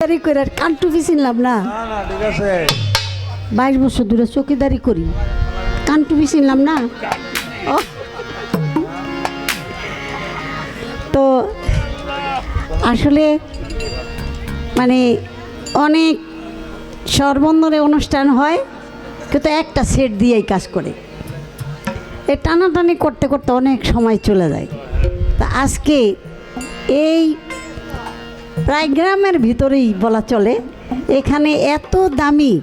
চকিদারি করে আর কান্টু চিনলাম না। বাইশ বছর ধরে চকিদারি করি। কান্টু চিনলাম না। তো আসলে মানে অনেক সর্বন্দরে অনুষ্ঠান হয় কিন্তু একটা সেট দিয়েই কাজ করে। এ টানাটানি করতে করতে অনেক সময় চলে যায়। তা আজকে এই প্রায় গ্রামের ভিতরেই বলা চলে। এখানে এত দামি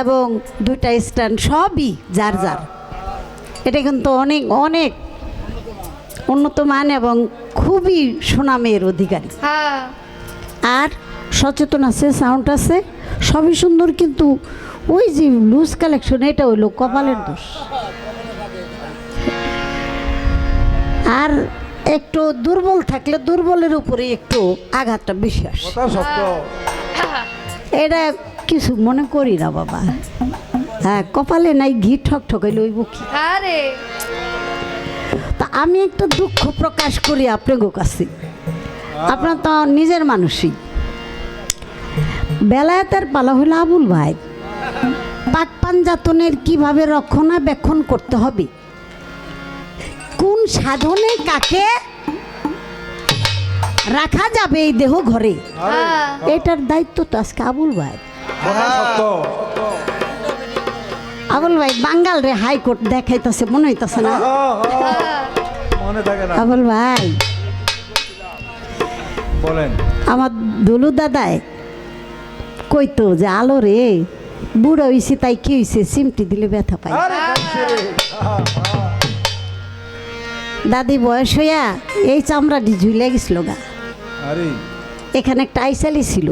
এবং দুইটা স্ট্যান্ড সবই যার যার। এটা কিন্তু অনেক অনেক উন্নত মান এবং খুবই সুনামের অধিকারী। হ্যাঁ। আর সচেতন আছে সাউন্ড আছে সবই সুন্দর কিন্তু ওই যে লুজ কালেকশন এটা হইল কপালের দোষ। আর একটু দুর্বল থাকলে দুর্বলের উপরে একটু আঘাতটা বেশি আসে। এটা কিছু মনে করি না বাবা। হ্যাঁ কপালে নাই ঘি ঠক ঠকাইলে ওই বুকি তা আমি একটা দুঃখ প্রকাশ করি আপনার কাছে। আপনার তো নিজের মানুষই। বেলায়েতের পালা হলো আবুল ভাই। পাক পাঞ্জাতনের কীভাবে রক্ষণাবেক্ষণ করতে হবে? কোন সাধনে কাকে রাখা যাবে এই দেহ ঘরে? হ্যাঁ। এটার দায়িত্ব তো আজকে আবুল ভাই। আবুল ভাই বাঙ্গাল রে হাইকোর্ট দেখাইতেছে মনে হইতাছে না? হ্যাঁ, হ্যাঁ। না। আবুল ভাই। বলেন। আমার দুলু দাদায় কইতো যে আলো রে বুড়ো হইছে তাই কি হইছে? সিমটি দিলে ব্যথা পাই দাদি বয়স হইয়া এই চামড়াটি ঝুলে গেছিল গা। এখানে একটা আইসালি ছিল।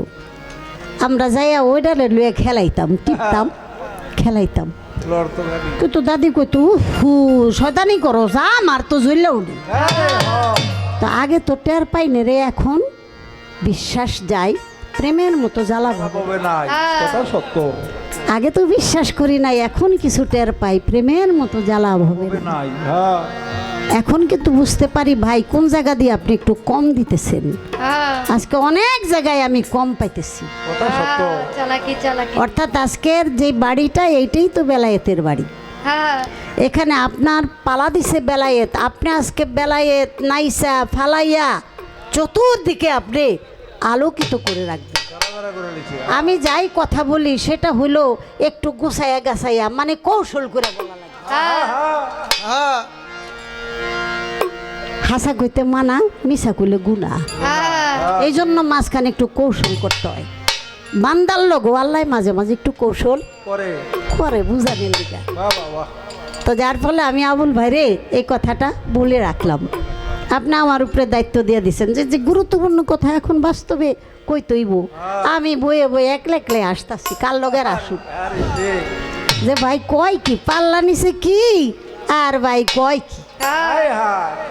আমরা যাইয়া ওইডারে লুয়ে খেলাইতাম টিপতাম খেলাইতাম। কিন্তু দাদি কইতো হু শয়তানি করো যা আমার তো জ্বললে উঠি। হ্যাঁ। তো আগে তো টের পাই না রে এখন বিশ্বাস যায় প্রেমের মতো জ্বালা হবে নাই সত্য। আগে তো বিশ্বাস করি নাই এখন কিছু টের পাই প্রেমের মতো জ্বালা হবে হবে না। হ্যাঁ এখন কিন্তু বুঝতে পারি ভাই কোন জায়গা দিয়ে আপনি একটু কম দিতেছেন? হ্যাঁ। আজকে অনেক জায়গায় আমি কম পাইতেছি। কথা সত্য। চালাকি চালাকি। অর্থাৎ আজকের যে বাড়িটা এইটাই তো বেলায়েতের বাড়ি। হ্যাঁ। এখানে আপনার পালা দিছে বেলায়েত। আপনি আজকে বেলায়েত নাইসা ফালাইয়া চতুর্দিকে আপনি আলোকিত করে রাখবেন। আমি যাই কথা বলি সেটা হলো একটু গুছাইয়া গাছাইয়া মানে কৌশল করে বলা লাগে। হ্যাঁ হ্যাঁ হাসা কইতে মানা মিশা কইলে গুণা। হ্যাঁ। এই জন্য মাঝখানে একটু কৌশল করতে হয়। বান্দার লোক আল্লাহ মাঝে মাঝে একটু কৌশল করে। বুঝানোর দিকে বাহ বাহ বাহ। তো যার ফলে আমি আবুল ভাইরে এই কথাটা বলে রাখলাম। আপনি আমার উপরে দায়িত্ব দিয়ে দিচ্ছেন যে যে গুরুত্বপূর্ণ কথা এখন বাস্তবে কই তৈব? আমি বয়ে বয়ে একলে একলে আসতাছি কার লগের আসুক? আরে যে ভাই কয় কি পাল্লা নিছে কি? আর ভাই কয় কি? হ্যাঁ হায় হায়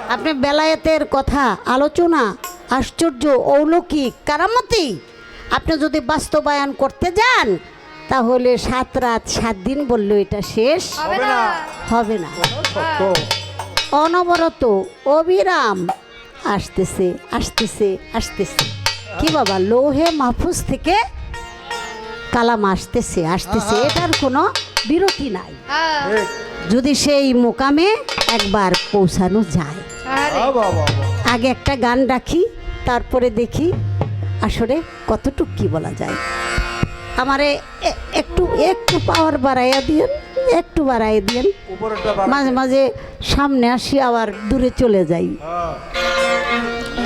আপনি বেলায়েতের কথা আলোচনা আশ্চর্য অলৌকিক কারামতি আপনি যদি বাস্তবায়ন করতে যান তাহলে সাত রাত সাত দিন বলল এটা শেষ হবে না। হবে অনবরত অবিরাম আসতেছে আসতেছে আসতেছে। কি বাবা লোহে মাহফুজ থেকে কালাম আসতেছে আসতেছে। এটার কোনো বিরতি নাই। হ্যাঁ। ঠিক। যদি সেই মোকামে একবার পৌঁছানো যায়। আগে একটা গান রাখি তারপরে দেখি আসলে কতটুক কি বলা যায়। আমারে একটু একটু পাওয়ার বাড়াইয়া দিয়েন একটু বাড়াইয়া দিয়েন। উপরেরটা বাড়া- মাঝে মাঝে সামনে আসি আবার দূরে চলে যাই। হ্যাঁ।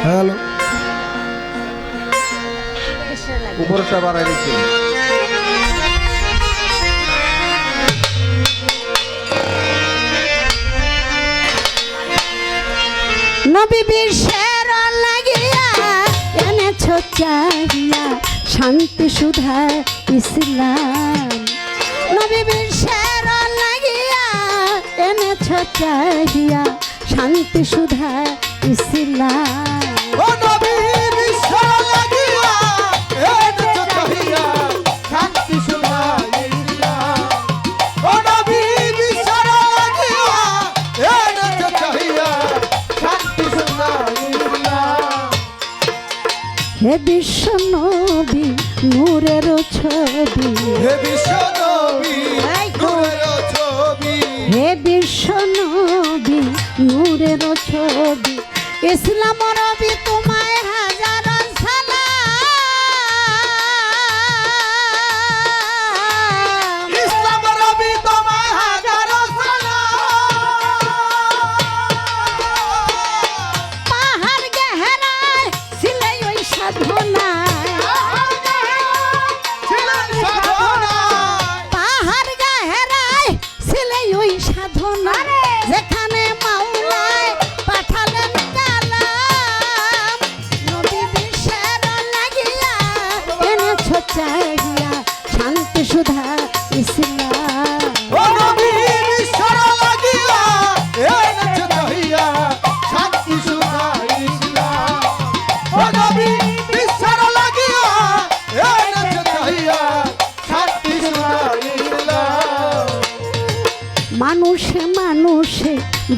হ্যালো। উপরেরটা বাড়াই দিচ্ছি। নবী বিশ্বের লাগিয়া এনেছ চাহিয়া শান্তি সুধা ইসলাম। নবী বিশ্বের লাগিয়া এনেছ চাহিয়া শান্তি সুধা ইসলাম। ও নবী নূরের ছবি। হে বিশ্ব নবী। নূরের ছবি। হে বিশ্ব নবী নূরের ছবি। ইসলাম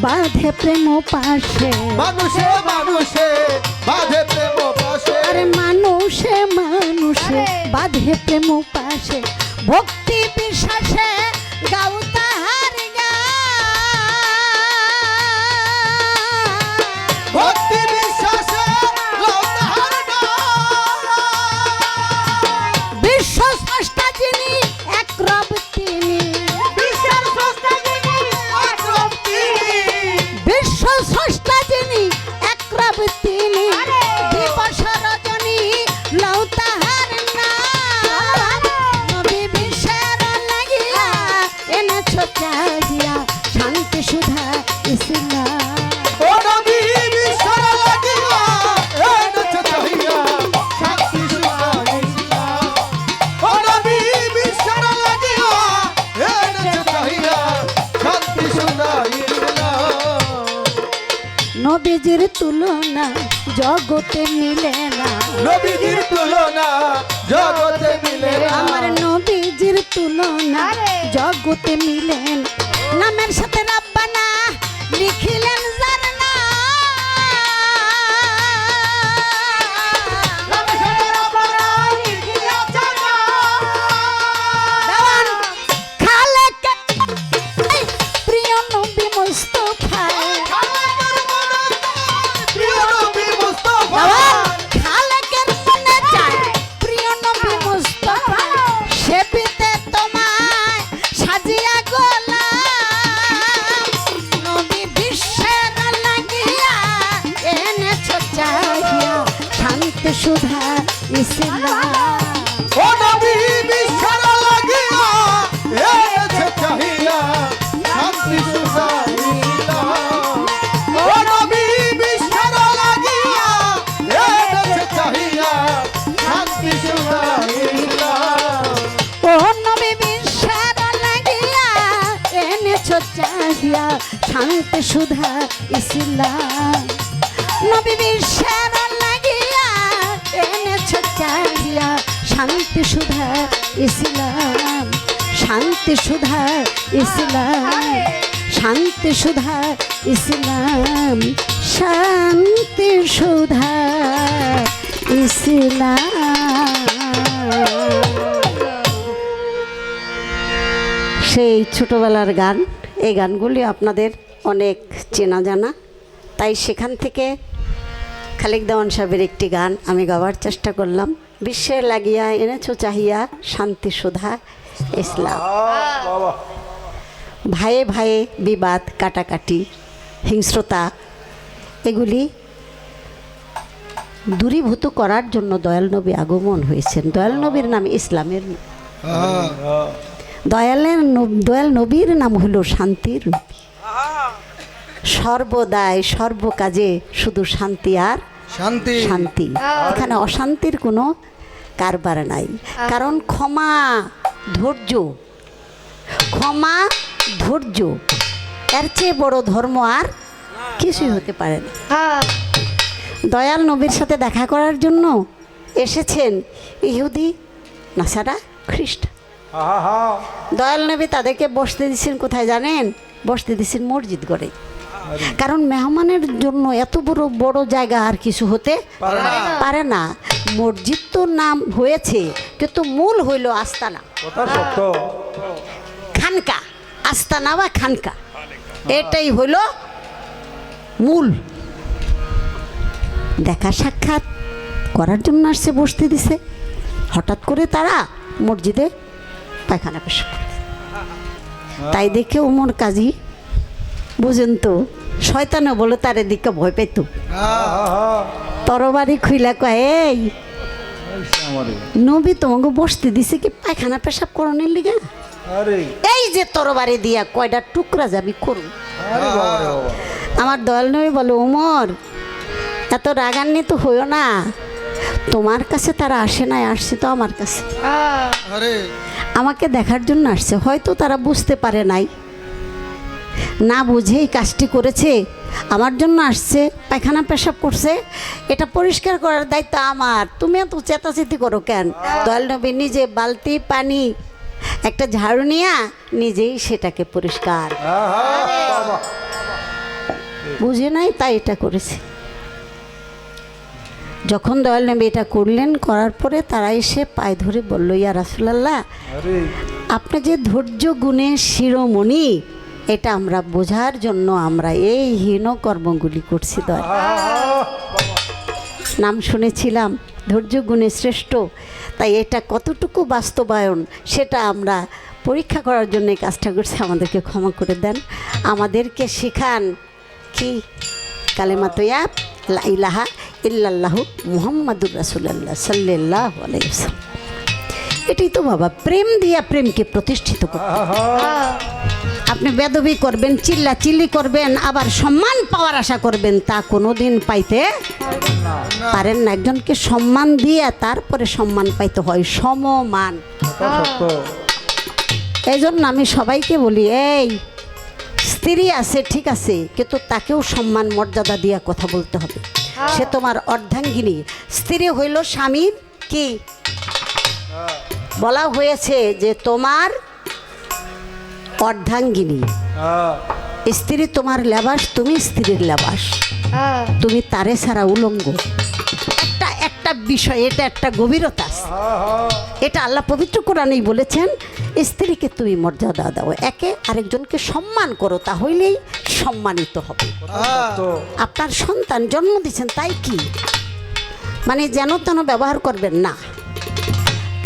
বাঁধে প্রেম পাশে। মানুষে মানুষে বাধে প্রেম পাশে। আরে মানুষে মানুষে বাধে প্রেম পাশে। ভক্তি বিশ্বাসে জগতে মিলেন। নবী লাগিয়া, এনেছ চাহিয়া, শান্তি সুধা ইসলাম শান্তি সুধা ইসলাম শান্তি সুধা ইসলাম শান্তি সুধা ইসলাম সেই ছোটবেলার গান, এই গানগুলি আপনাদের অনেক চেনা জানা, তাই সেখান থেকে খালিক দেওয়ান সাহেবের একটি গান আমি গাওয়ার চেষ্টা করলাম। বিশ্বের লাগিয়া এনেছো চাহিয়া শান্তি সুধা ইসলাম। ভাইয়ে ভাইয়ে বিবাদ কাটাকাটি হিংস্রতা এগুলি দূরীভূত করার জন্য দয়াল নবী আগমন হয়েছেন। দয়াল নবীর নাম ইসলামের দয়ালের দয়াল নবীর নাম হলো শান্তির নবী। সর্বদাই সর্বকাজে শুধু শান্তি আর শান্তি। শান্তি। এখানে অশান্তির কোনো কারবার নাই। কারণ ক্ষমা ধৈর্য ক্ষমা ধৈর্য এর চেয়ে বড় ধর্ম আর কিছুই হতে পারে না। দয়াল নবীর সাথে দেখা করার জন্য এসেছেন ইহুদি নাসারা খ্রিস্ট। দয়াল নবী তাদেরকে বসতে দিচ্ছেন কোথায় জানেন? বসতে দিচ্ছেন মসজিদ করে কারণ মেহমানের জন্য এত বড় বড় জায়গা আর কিছু হতে পারে না। মসজিদ তো নাম হয়েছে কিন্তু মূল হইল আস্তানা। খানকা আস্তানা বা খানকা। এটাই হইল মূল। দেখা সাক্ষাৎ করার জন্য আসছে বসতে দিছে। হঠাৎ করে তারা মসজিদে পায়খানা পেশাব করছে। তাই দেখে উমর কাজী বুঝেন তো শয়তানে বলে তার এদিকে ভয় পেত। তরবারি খুইলা কয় এই নবী তোমাকে বসতে দিছে কি পায়খানা পেশাব করানোর লিগে? এই যে তরবারি দিয়া কয়টা টুকরা যাবি করুন আমার দয়াল নবী বলে উমর এত রাগান্বিত হইও না। তোমার কাছে তারা আসে নাই আসছে তো আমার কাছে। আমাকে দেখার জন্য আসছে হয়তো তারা বুঝতে পারে নাই। না বুঝেই কাজটি করেছে আমার জন্য আসছে পায়খানা পেশাব করছে এটা পরিষ্কার করার দায়িত্ব আমার। তুমি এত চেতাচেতি করো কেন? দয়াল নবী নিজে বালতি পানি একটা ঝাড়ু নিয়া নিজেই সেটাকে পরিষ্কার। বুঝে নাই তাই এটা করেছে। যখন দয়াল নবী এটা করলেন করার পরে তারা এসে পায়ে ধরে বলল ইয়া রাসুলাল্লাহ আপনি যে ধৈর্য গুণে শিরোমণি এটা আমরা বোঝার জন্য আমরা এই হীন কর্মগুলি করছি আহা নাম শুনেছিলাম, ধৈর্য গুণে শ্রেষ্ঠ। তাই এটা কতটুকু বাস্তবায়ন, সেটা আমরা পরীক্ষা করার জন্য এই কাজটা করছি। আমাদেরকে ক্ষমা করে দেন। আমাদেরকে শেখান কি? কালেমা তৈয়া ইলাহা ইল্লাল্লাহু মুহাম্মাদুর রাসুলাল্লাহ সাল্লাহ আলাইসাল্লাম এটাই তো বাবা প্রেম দিয়া প্রেমকে প্রতিষ্ঠিত করতে। আপনি বেদবি করবেন চিল্লা চিল্লি করবেন আবার সম্মান পাওয়ার আশা করবেন তা কোনোদিন পাইতে পারেন না। একজনকে সম্মান দিয়ে তারপরে সম্মান পাইতে হয় সমমান। এই জন্য আমি সবাইকে বলি এই স্ত্রী আছে ঠিক আছে কিন্তু তাকেও সম্মান মর্যাদা দিয়া কথা বলতে হবে। সে তোমার অর্ধাঙ্গিনী। স্ত্রী হইল স্বামীর কি? বলা হয়েছে যে তোমার অর্ধাঙ্গিনী। স্ত্রী তোমার লেবাস তুমি স্ত্রীর লেবাস। তুমি তারে ছাড়া উলঙ্গ। একটা একটা বিষয় এটা একটা গভীরতা আছে। এটা আল্লাহ পবিত্র কোরআনেই বলেছেন স্ত্রীকে তুমি মর্যাদা দাও। একে আরেকজনকে সম্মান করো তাহলেই সম্মানিত হবে। আপনার সন্তান জন্ম দিয়েছেন তাই কি? মানে যেন তেন ব্যবহার করবেন না।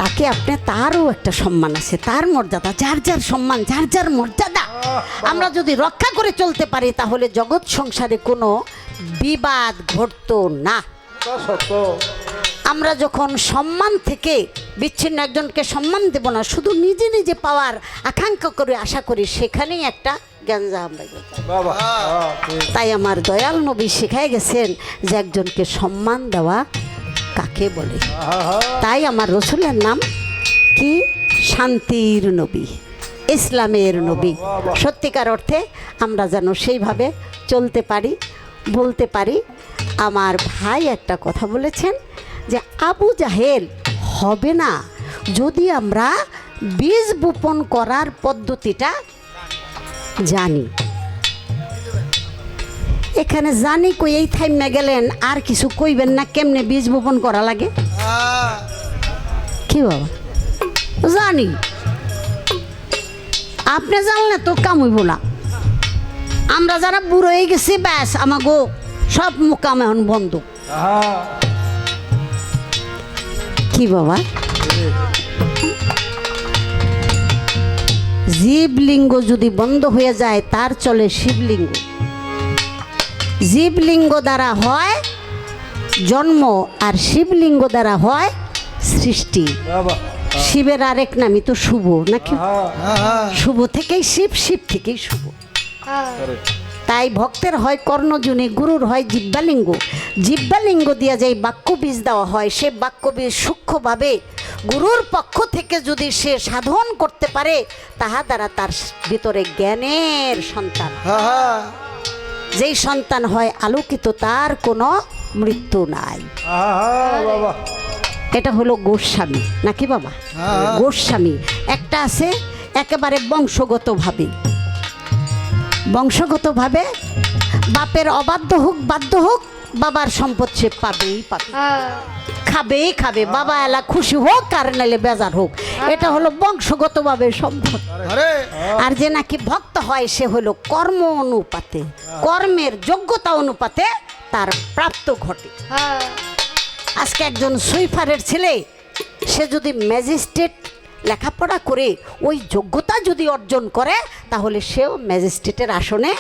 তাকে আপনি তারও একটা সম্মান আছে তার মর্যাদা যার যার সম্মান যার যার মর্যাদা। আমরা যদি রক্ষা করে চলতে পারি তাহলে জগৎ সংসারে কোনো বিবাদ ঘটতো না। আমরা যখন সম্মান থেকে বিচ্ছিন্ন একজনকে সম্মান দেব না শুধু নিজে নিজে পাওয়ার আকাঙ্ক্ষা করে আশা করি সেখানেই একটা গ্যাঞ্জা আমরা। তাই আমার দয়াল নবী শিখাই গেছেন যে একজনকে সম্মান দেওয়া কাকে বলে? তাই আমার রসুলের নাম কি? শান্তির নবী, ইসলামের নবী। সত্যিকার অর্থে আমরা যেন সেইভাবে চলতে পারি, বলতে পারি। আমার ভাই একটা কথা বলেছেন যে, আবু জাহেল হবে না যদি আমরা বীজ বপন করার পদ্ধতিটা জানি। এখানে জানি কই এই থাইমে গেলেন, আর কিছু কইবেন না, কেমনে বীজ বপন করা লাগে? কি বাবা? জানি। আপনি জানলে তো কামইব না। আমরা যারা বুড়ো হয়ে গেছি, ব্যাস, আমাগো সব মুকাম এখন বন্ধ। কি বাবা? জীবলিঙ্গ যদি বন্ধ হয়ে যায়, তার চলে শিবলিঙ্গ। জীবলিঙ্গ দ্বারা হয় জন্ম আর শিবলিঙ্গ দ্বারা হয় সৃষ্টি। শিবের আরেক নামই তো শুভ নাকি? শুভ থেকেই শিব শিব থেকেই শুভ। তাই ভক্তের হয় কর্ণজনী গুরুর হয় জিব্বালিঙ্গ জিব্বালিঙ্গ দিয়ে যেই বাক্য বীজ দেওয়া হয় সে বাক্য বীজ সূক্ষ্মভাবে গুরুর পক্ষ থেকে যদি সে সাধন করতে পারে তাহা দ্বারা তার ভিতরে জ্ঞানের সন্তান যেই সন্তান হয় আলোকিত তার কোনো মৃত্যু নাই। এটা হলো গোস্বামী। নাকি বাবা? গোস্বামী। একটা আছে একেবারে বংশগতভাবে। বংশগতভাবে বাপের অবাধ্য হোক বাধ্য হোক বাবার সম্পদ সে পাবেই পাবে। হ্যাঁ। খাবেই খাবে বাবা এলা খুশি হোক আর নাইলে বেজার হোক। এটা হলো বংশগতভাবে সম্ভব আরে। আর। যে নাকি ভক্ত হয় সে হলো কর্ম অনুপাতে কর্মের যোগ্যতা অনুপাতে তার প্রাপ্ত ঘটে। হ্যাঁ। আজকে একজন সুইফারের ছেলে সে যদি ম্যাজিস্ট্রেট লেখাপড়া করে ওই যোগ্যতা যদি অর্জন করে তাহলে সেও ম্যাজিস্ট্রেটের আসনে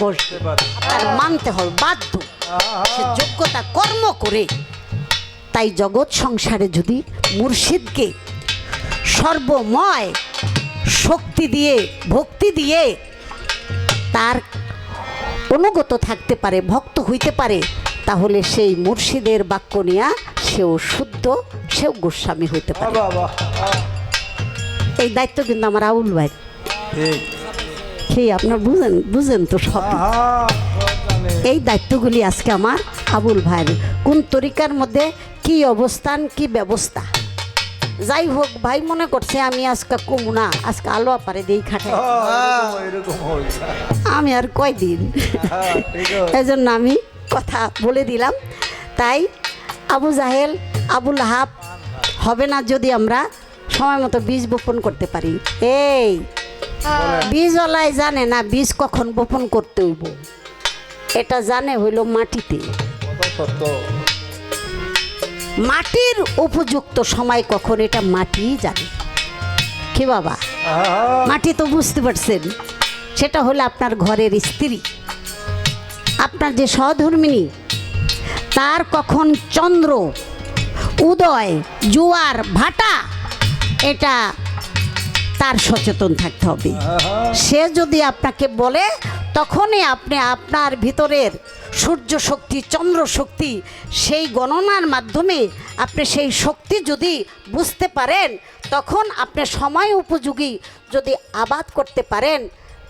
বসবে। মানতে হবে বাধ্য। সে যোগ্যতা কর্ম করে তাই জগৎ সংসারে যদি মুর্শিদকে সর্বময় শক্তি দিয়ে ভক্তি দিয়ে তার অনুগত থাকতে পারে ভক্ত হইতে পারে তাহলে সেই মুর্শিদের বাক্য নিয়া সেও শুদ্ধ সেও গোস্বামী হইতে পারে। এই দায়িত্ব কিন্তু আমার আউল ভাই। সেই আপনার বুঝেন বুঝেন তো সব। এই দায়িত্বগুলি আজকে আমার আবুল ভাইয়ের। কোন তরিকার মধ্যে কি অবস্থান কি ব্যবস্থা? যাই হোক ভাই মনে করছে আমি আজকে কমু না আজকে আলো পারে দিই খাটে। হ্যাঁ, আমি আর কয়দিন? হ্যাঁ, এই জন্য আমি কথা বলে দিলাম। তাই আবু জাহেল আবুল হাব হবে না যদি আমরা সময় মতো বীজ বপন করতে পারি। এই হ্যাঁ বীজওয়ালাই জানে না বীজ কখন বপন করতে হইব। এটা জানে হইল মাটিতে। মাটির উপযুক্ত সময় কখন এটা মাটি জানে। কি বাবা? মাটি তো বুঝতে পারছেন সেটা হলো আপনার ঘরের স্ত্রী। আপনার যে সহধর্মিনী তার কখন চন্দ্র উদয় জোয়ার ভাটা এটা তার সচেতন থাকতে হবে। সে যদি আপনাকে বলে তখনই আপনি আপনার ভিতরের সূর্য শক্তি, চন্দ্র শক্তি সেই গণনার মাধ্যমে আপনি সেই শক্তি যদি বুঝতে পারেন, তখন আপনি সময় উপযোগী যদি আবাদ করতে পারেন,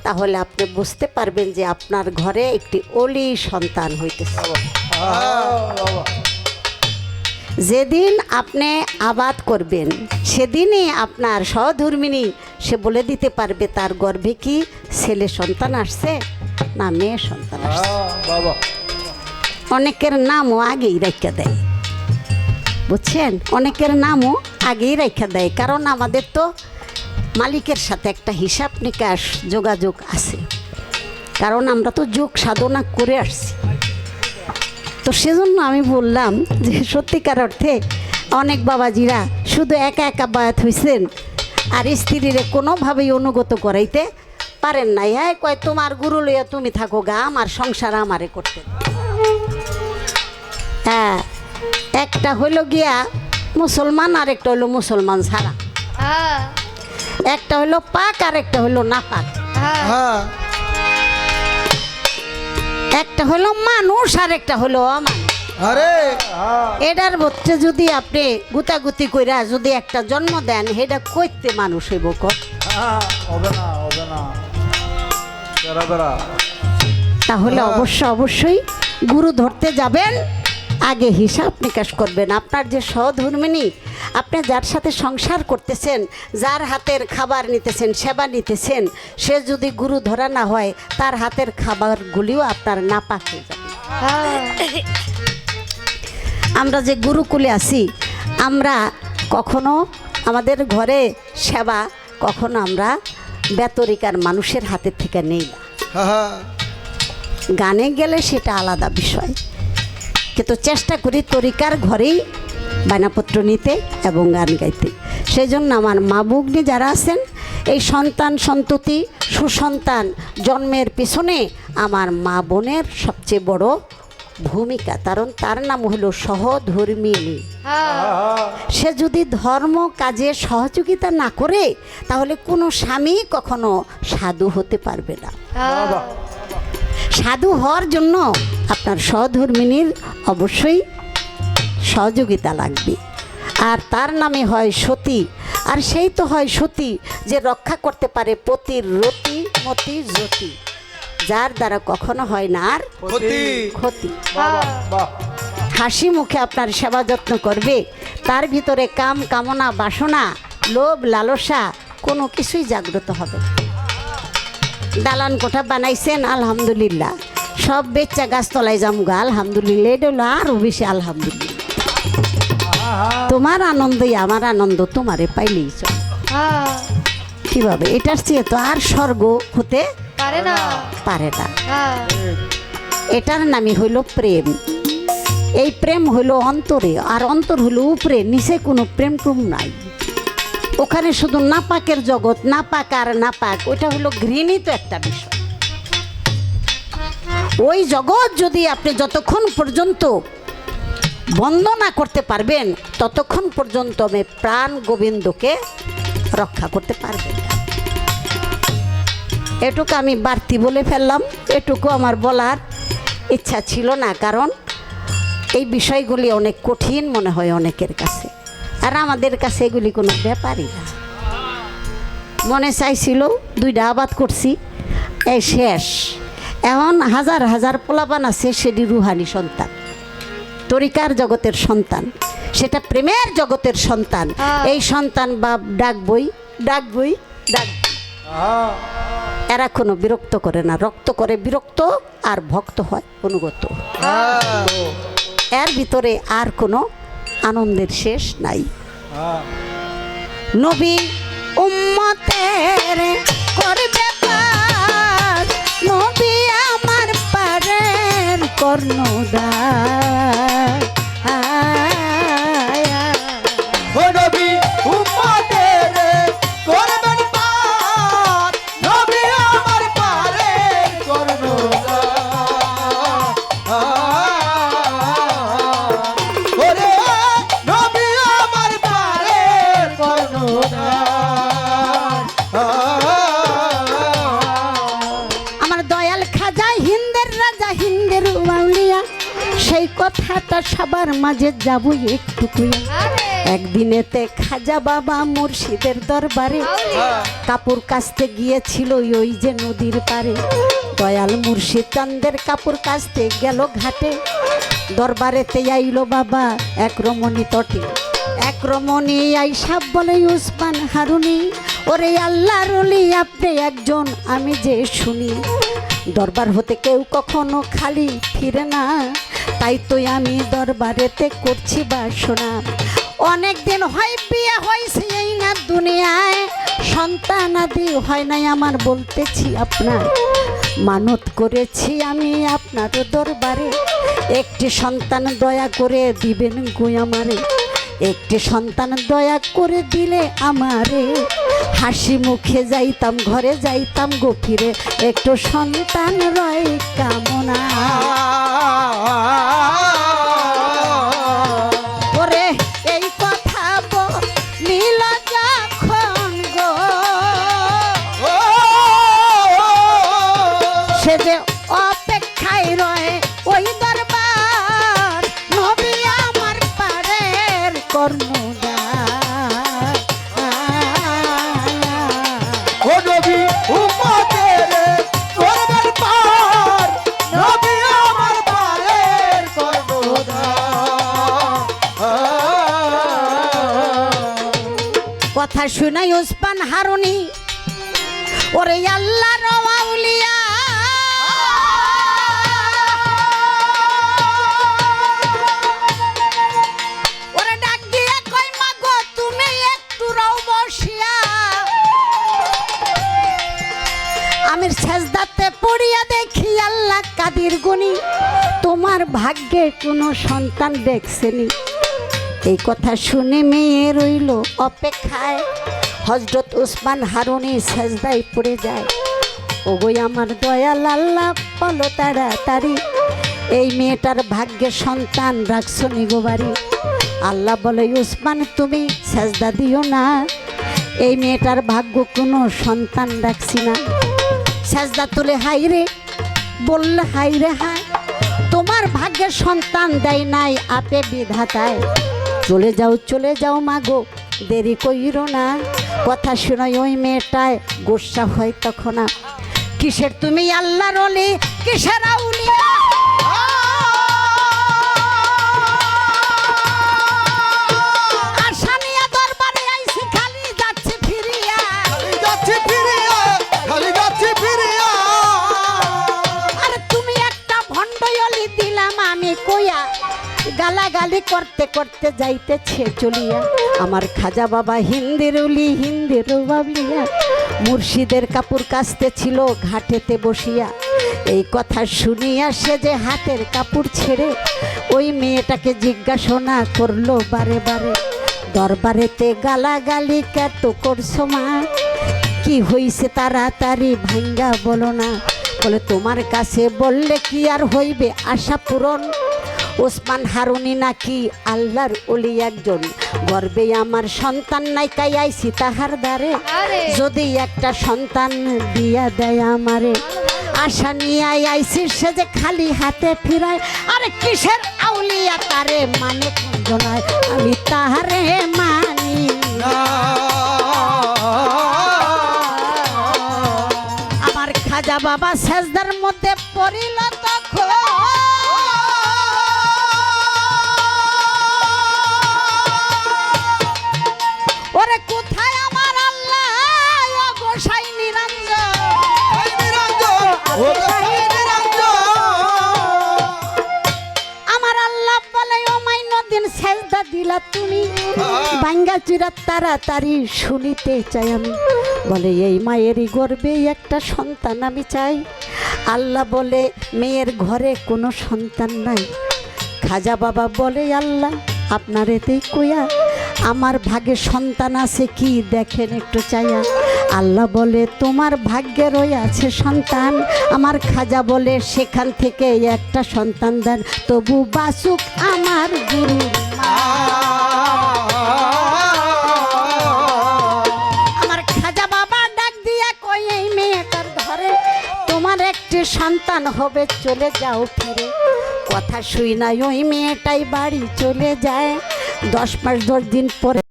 তাহলে আপনি বুঝতে পারবেন যে আপনার ঘরে একটি অলি সন্তান হইতেছে। যেদিন আপনি আবাদ করবেন, সেদিনই আপনার সহধর্মিনী সে বলে দিতে পারবে, তার গর্ভে কি ছেলে সন্তান আসছে? না মেয়ে সন্তান বাবা। অনেকের নামও আগেই রাখা দেয়। বুঝছেন? অনেকের নামও আগেই রাখা দেয়। কারণ আমাদের তো মালিকের সাথে একটা হিসাব নিকাশ যোগাযোগ আছে। কারণ আমরা তো যোগ সাধনা করে আসছি। তো সেজন্য আমি বললাম যে সত্যিকার অর্থে অনেক বাবাজিরা শুধু একা একা বায়াত হয়েছেন আর স্ত্রীরে কোনোভাবেই অনুগত করাইতে পারেন নাই হ্যাঁ? কয় তোমার গুরু লইয়া তুমি থাকো গা আমার সংসার আমারে করতে হ্যাঁ একটা হইল গিয়া মুসলমান আর একটা হইল মুসলমান ছাড়া। হ্যাঁ। একটা হইল পাক আর একটা হইল না পাক হ্যাঁ। হ্যাঁ একটা হইল মানুষ আর একটা হইল অমানুষ আরে। এটার মধ্যে যদি আপনি গুতাগুতি কইরা যদি একটা জন্ম দেন সেটা কইতে মানুষ হইব কত? তাহলে অবশ্য অবশ্যই গুরু ধরতে যাবেন আগে হিসাব নিকাশ করবেন। আপনার যে সহধর্মিনী আপনি যার সাথে সংসার করতেছেন যার হাতের খাবার নিতেছেন সেবা নিতেছেন সে যদি গুরু ধরা না হয় তার হাতের খাবারগুলিও আপনার না পাকে যাবে। হ্যাঁ। আমরা যে গুরুকুলে আছি আমরা কখনো আমাদের ঘরে সেবা কখনো আমরা বেতরিকার মানুষের হাতের থেকে নেই না। গানে গেলে সেটা আলাদা বিষয়। কিন্তু চেষ্টা করি তরিকার ঘরেই বায়নাপত্র নিতে এবং গান গাইতে। সেই জন্য আমার মা বুগ্নি যারা আছেন এই সন্তান সন্ততি সুসন্তান জন্মের পিছনে আমার মা বোনের সবচেয়ে বড় ভূমিকা, কারণ তার নাম হলো সহধর্মিনী। সে যদি ধর্ম, কাজে সহযোগিতা না করে, তাহলে কোনো স্বামী কখনো সাধু হতে পারবে না। সাধু হওয়ার জন্য আপনার সহধর্মিনীর অবশ্যই সহযোগিতা লাগবে। আর তার নামে হয় সতী, আর সেই তো হয় সতী যে রক্ষা করতে পারে পতির রতি মতি জ্যোতি। যার দ্বারা কখনো হয় না আর ক্ষতি। ক্ষতি। হাসি মুখে আপনার সেবা যত্ন করবে। তার ভিতরে কাম কামনা বাসনা লোভ লালসা কোনো কিছুই জাগ্রত হবে। দালান কোঠা বানাইছেন আলহামদুলিল্লাহ। সব বেচ্চা গাছতলায় যামগা আলহামদুলিল্লাহ। এটা হলো আরও বেশি আলহামদুলিল্লাহ। তোমার আনন্দই আমার আনন্দ তোমারে পাইলেই চল। কীভাবে? এটার চেয়ে তো আর স্বর্গ হতে পারে না পারে না হ্যাঁ। এটার নামই হইল প্রেম। এই প্রেম হইল অন্তরে আর অন্তর হইল উপরে নিচে কোনো প্রেম টুম নাই। ওখানে শুধু নাপাকের জগৎ নাপাক আর নাপাক ওইটা হলো ঘৃণিত একটা বিষয়। ওই জগৎ যদি আপনি যতক্ষণ পর্যন্ত বন্ধ না করতে পারবেন ততক্ষণ পর্যন্ত আমি প্রাণ গোবিন্দকে রক্ষা করতে পারবেন না। এটুকু আমি বাড়তি বলে ফেললাম এটুকু আমার বলার ইচ্ছা ছিল না কারণ এই বিষয়গুলি অনেক কঠিন মনে হয় অনেকের কাছে। আর আমাদের কাছে এগুলি কোনো ব্যাপারই না। মনে চাইছিল দুইটা আবাদ করছি এই শেষ। এখন হাজার হাজার পোলাপান আছে সেটি রুহানি সন্তান তরিকার জগতের সন্তান সেটা প্রেমের জগতের সন্তান। এই সন্তান বাপ ডাকবই ডাকবই ডাকবই এরা কোনো বিরক্ত করে না। রক্ত করে বিরক্ত আর ভক্ত হয় অনুগত। এর ভিতরে আর কোনো আনন্দের শেষ নাই। নবী উম্মতের করবে নবী আমার পারের কর্ণদার সবার মাঝে যাব একটু একদিনেতে খাজা বাবা মুর্শিদের দরবারে। আউলিয়া কাপড় কাচতে গিয়েছিল ওই যে নদীর পারে। দয়াল মুর্শিদ চান্দের কাপড় কাচতে গেল ঘাটে। দরবারেতে আইলো বাবা এক রমণী তটে। এক রমণী আই আইসাব বলে উসমান হারুনি ওরে আল্লাহ রলি আপনি একজন আমি যে শুনি। দরবার হতে কেউ কখনো খালি ফিরে না। তাই তো আমি দরবারেতে করছি বাসনা। অনেক দিন হয় বিয়ে হয়েছে এই না দুনিয়ায়। সন্তান আদি হয় নাই আমার বলতেছি আপনার। মানত করেছি আমি আপনার দরবারে। একটি সন্তান দয়া করে দিবেন গো আমারে। একটি সন্তান দয়া করে দিলে আমারে। হাসি মুখে যাইতাম ঘরে যাইতাম গো ফিরে একটু সন্তান রয় কামনা। শুনাই উসমান হারুনি। ওরে আল্লাহ রওয়াউলিয়া পড়িয়া দেখি আল্লাহ কাদির গুনি তোমার ভাগ্যে কোনো সন্তান দেখছেনি। এই কথা শুনে মেয়ে রইল অপেক্ষায়। হজরত উসমান হারুনি সাজদায় পড়ে যায়। ওগোই আমার দয়াল আল্লাহ, বলো তাড়াতাড়ি। এই মেয়েটার ভাগ্যে সন্তান রাখছো নিগো বাড়ি। আল্লাহ বলে, উসমান, তুমি সাজদা দিও না। এই মেয়েটার ভাগ্য কোনো সন্তান রাখছি না। সাজদা তুলে হাই রে, বললে হাই রে হাই তোমার ভাগ্যের সন্তান দেয় নাই, আপে বিধাতায়। চলে যাও চলে যাও মা গো। দেরি কইরো না। কথা শুনোই ওই মেয়েটায়, গোসা হয় তখন। কিসের তুমি আল্লাহর অলি? কিসের আউলিয়া? গালাগালি করতে করতে যাইতেছে চলিয়া। আমার খাজা বাবা হিন্দির উলি, হিন্দির বাবলিয়া, মুর্শিদের কাপড় কাচতে ছিল ঘাটেতে বসিয়া। এই কথা শুনিয়া সে যে হাতের কাপড় ছেড়ে ওই মেয়েটাকে জিজ্ঞাসনা করল, বারে বারে, দরবারেতে গালাগালি কেত করছ মা? কি হইছে তাড়াতাড়ি ভাঙ্গা বলো না? বলে, তোমার কাছে বললে কি আর হইবে? আশা পূরণ ওসমান হারুনি নাকি আল্লাহর ওলি একজন। গর্বে আমার সন্তান নাই কাই আইছি তাহার দ্বারে। যদি একটা সন্তান দিয়া দেয় আমারে আশা নিয়ে আইসি সে যে খালি হাতে ফিরায়। আরে কিসের আউলিয়া তারে মানে জনায় আমি তাহারে মানি আমার খাজা বাবা সেজদার মধ্যে পড়িল সেজদা দিলা তুমি। বাঙ্গা চিরা তাড়াতাড়ি শুনিতে চাই আমি। বলে এই মায়েরই গর্বে একটা সন্তান আমি চাই। আল্লাহ বলে মেয়ের ঘরে কোনো সন্তান নাই। খাজা বাবা বলে আল্লাহ আপনার এতেই কইয়া আমার ভাগে সন্তান আছে কি দেখেন একটু চাইয়া। আল্লাহ বলে, তোমার ভাগ্যে রয়ে আছে সন্তান। আমার খাজা বলে, সেখান থেকে একটা সন্তান দেন। তবু বাসুক আমার গুরু আমার খাজা বাবা ডাক দিয়া কই এই মেয়েটার ধরে তোমার একটি সন্তান হবে, চলে যাও ফিরে। কথা শুই না ওই মেয়েটাই বাড়ি চলে যায়। দশ মাস, দশ দিন পরে